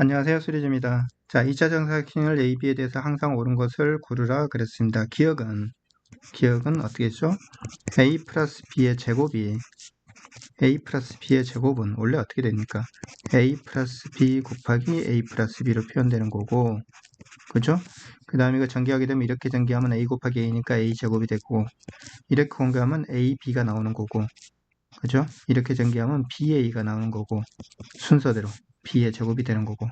안녕하세요. 수리즈입니다. 자, 2차 정사각형을 AB에 대해서 항상 옳은 것을 고르라 그랬습니다. 기억은, 기억은 어떻게 했죠? A 플러스 B의 제곱이 A 플러스 B의 제곱은 원래 어떻게 됩니까? A 플러스 B 곱하기 A 플러스 B로 표현되는 거고, 그죠? 그 다음에 이거 전개하게 되면 이렇게 전개하면 A 곱하기 A니까 A 제곱이 되고, 이렇게 공개하면 A, B가 나오는 거고, 그죠? 이렇게 전개하면 BA가 나오는 거고, 순서대로. B의 제곱이 되는 거고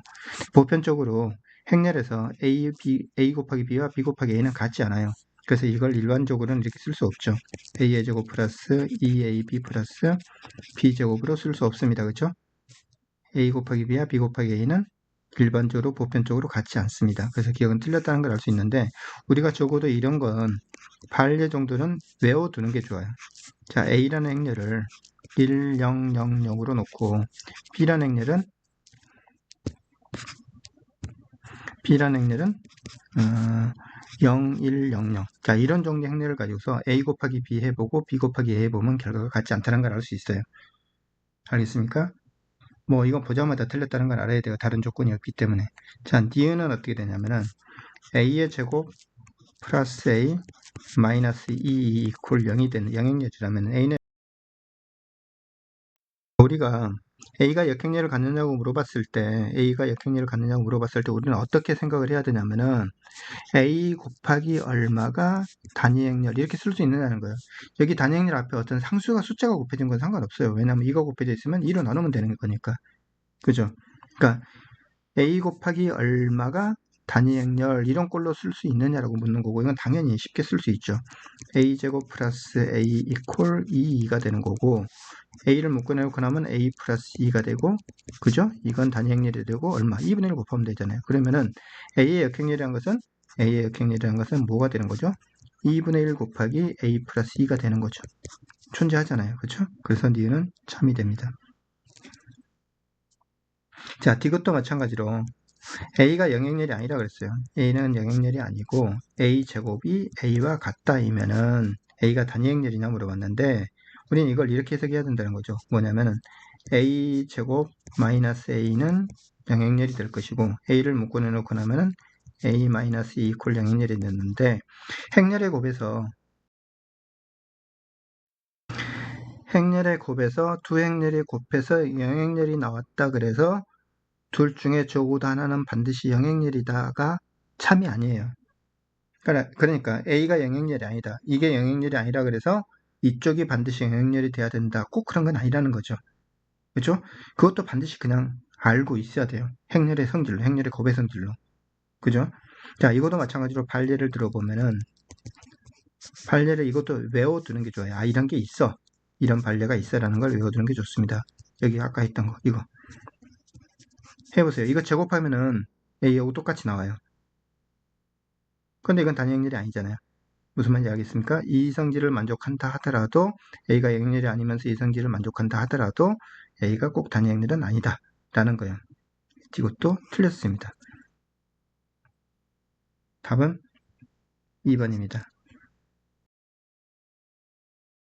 보편적으로 행렬에서 a, b, a 곱하기 b와 b 곱하기 a는 같지 않아요. 그래서 이걸 일반적으로는 이렇게 쓸 수 없죠. a의 제곱 플러스 2ab 플러스 b제곱으로 쓸 수 없습니다. 그렇죠? a 곱하기 b와 b 곱하기 a는 일반적으로 보편적으로 같지 않습니다. 그래서 기억은 틀렸다는 걸 알 수 있는데 우리가 적어도 이런 건 발례 정도는 외워두는 게 좋아요. 자, a라는 행렬을 1, 0, 0, 0으로 놓고 b라는 행렬은 B라는 행렬은 어, 0, 1, 0, 0. 자, 이런 종류의 행렬을 가지고서 A 곱하기 B 해보고 B 곱하기 A 해보면 결과가 같지 않다는 걸 알 수 있어요. 알겠습니까? 뭐 이건 보자마자 틀렸다는 걸 알아야 돼요. 다른 조건이 없기 때문에. 자, 니은은 어떻게 되냐면은 A의 제곱 플러스 A 마이너스 2 이퀄 0이 되는 영행렬이라면 A는 우리가 A가 역행렬을 갖느냐고 물어봤을 때 A가 역행렬을 갖느냐고 물어봤을 때 우리는 어떻게 생각을 해야 되냐면은 A 곱하기 얼마가 단위행렬 이렇게 쓸 수 있느냐는 거예요. 여기 단위행렬 앞에 어떤 상수가 숫자가 곱해진 건 상관없어요. 왜냐하면 이거 곱해져 있으면 2로 나누면 되는 거니까. 그죠? 그러니까 A 곱하기 얼마가 단위 행렬 이런 꼴로 쓸 수 있느냐라고 묻는 거고 이건 당연히 쉽게 쓸 수 있죠. a제곱 플러스 a 이퀄 2가 되는 거고 a를 묶어내고 나면 a 플러스 2가 되고 그죠? 이건 단위 행렬이 되고 얼마? 2분의 1 곱하면 되잖아요. 그러면은 a의 역행렬이라는 것은 a의 역행렬이라는 것은 뭐가 되는 거죠? 2분의 1 곱하기 a 플러스 2가 되는 거죠. 존재하잖아요. 그렇죠? 그래서 니은은 참이 됩니다. 자, 이것도 마찬가지로 a가 영역렬이 아니라 그랬어요. a는 영역렬이 아니고 a 제곱이 a와 같다이면은 a가 단위행렬이냐 물어봤는데 우리는 이걸 이렇게 해석해야 된다는 거죠. 뭐냐면은 a 제곱 마이너스 a는 영역렬이 될 것이고 a를 묶어내 놓고 나면은 a 마이너스 2 이퀄 영역렬이 됐는데 행렬의 곱에서 행렬의 곱에서 두 행렬이 곱해서 영행렬이 나왔다 그래서 둘 중에 적어도 하나는 반드시 영행렬이다가 참이 아니에요. 그러니까 A가 영행렬이 아니다. 이게 영행렬이 아니라 그래서 이쪽이 반드시 영행렬이 돼야 된다. 꼭 그런 건 아니라는 거죠. 그렇죠? 그것도 반드시 그냥 알고 있어야 돼요. 행렬의 성질로, 행렬의 곱의 성질로. 그죠? 자, 이것도 마찬가지로 발례를 들어보면은 발례를 이것도 외워두는 게 좋아요. 아, 이런 게 있어. 이런 발례가 있어라는 걸 외워두는 게 좋습니다. 여기 아까 했던 거, 이거. 해보세요. 이거 제곱하면은 A하고 똑같이 나와요. 근데 이건 단위행렬이 아니잖아요. 무슨 말인지 알겠습니까? 이 성질을 만족한다 하더라도 A가 행렬이 아니면서 이 성질을 만족한다 하더라도 A가 꼭 단위행렬은 아니다. 라는 거예요. 이것도 틀렸습니다. 답은 2번입니다.